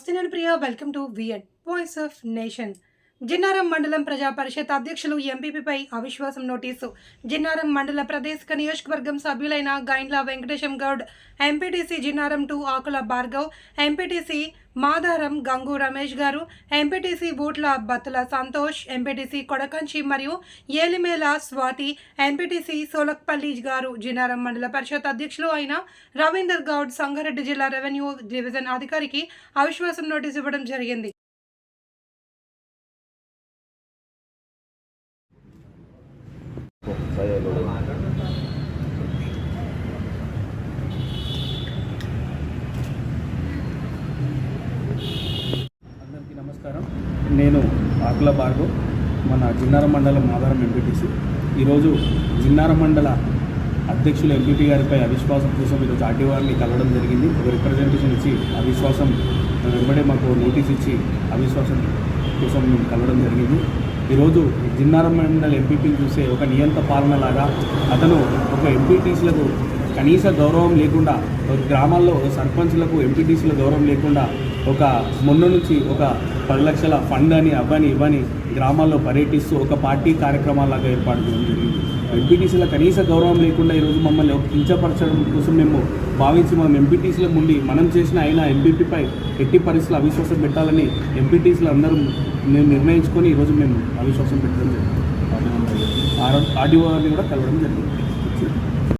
afternoon priya welcome to v voice of nation. Jinnaram మండలం ప్రజా పరిషత్ అధ్యక్షులు ఎంపీపీపై అవిశ్వాసం నోటీసు. జిన్నారం మండల ప్రదేశిక నియోజకవర్గం సభ్యులైన Gaindla Venkatesham Goud M P T C Jinnaram two Akula Bhargav M P T C Madharam Gangu Ramesh గారు M P T C Bootla Battula Santosh MPTC Kodakanchi మరియు Elimela Swathi MPTC సోలక్పల్లి గారు జినారం మండల పరిషత్ అధ్యక్షులు అయిన రవీందర్ గౌడ్ సంగారెడ్డి జిల్లా రెవెన్యూ డివిజన్ అధికారికి అవిశ్వాసం నోటీసు ఇవ్వడం జరిగింది. అందరికీ నమస్కారం. నేను ఆకుల బాగు మన జిన్నార మండలం ఆధారం ఎంపీటీసీ ఈరోజు జిన్నార మండల అధ్యక్షులు ఎంపీటీ గారిపై అవిశ్వాసం కోసం ఈరోజు ఆర్టీ వారిని కలవడం జరిగింది. ఒక రిప్రజెంటేషన్ ఇచ్చి అవిశ్వాసం వెంబడే మాకు నోటీస్ ఇచ్చి అవిశ్వాసం కోసం మేము కలవడం జరిగింది. ఈరోజు జిన్నారం మండల ఎంపీపీని చూసే ఒక నియంత పాలనలాగా అతను ఒక ఎంపీటీసీలకు కనీస గౌరవం లేకుండా ఒక గ్రామాల్లో సర్పంచ్లకు ఎంపీటీసీల గౌరవం లేకుండా ఒక మొన్న నుంచి ఒక పది లక్షల ఫండ్ అని అవ్వని ఇవ్వని గ్రామాల్లో పర్యటిస్తూ ఒక పార్టీ కార్యక్రమాలాగా ఏర్పాటు చేయడం జరిగింది. ఎంపీటీసీలో కనీస గౌరవం లేకుండా ఈరోజు మమ్మల్ని కించపరచడం కోసం మేము భావించి మనం ఎంపీటీసీల ముందు మనం చేసిన అయినా ఎంపీపీపై ఎట్టి పరిస్థితులు అవిశ్వాసం పెట్టాలని ఎంపీటీసీలు అందరూ మేము నిర్ణయించుకొని ఈరోజు మేము అవిశ్వాసం పెట్టడం జరిగింది. ఆర్డీఓ గారిని కూడా కలవడం జరిగింది.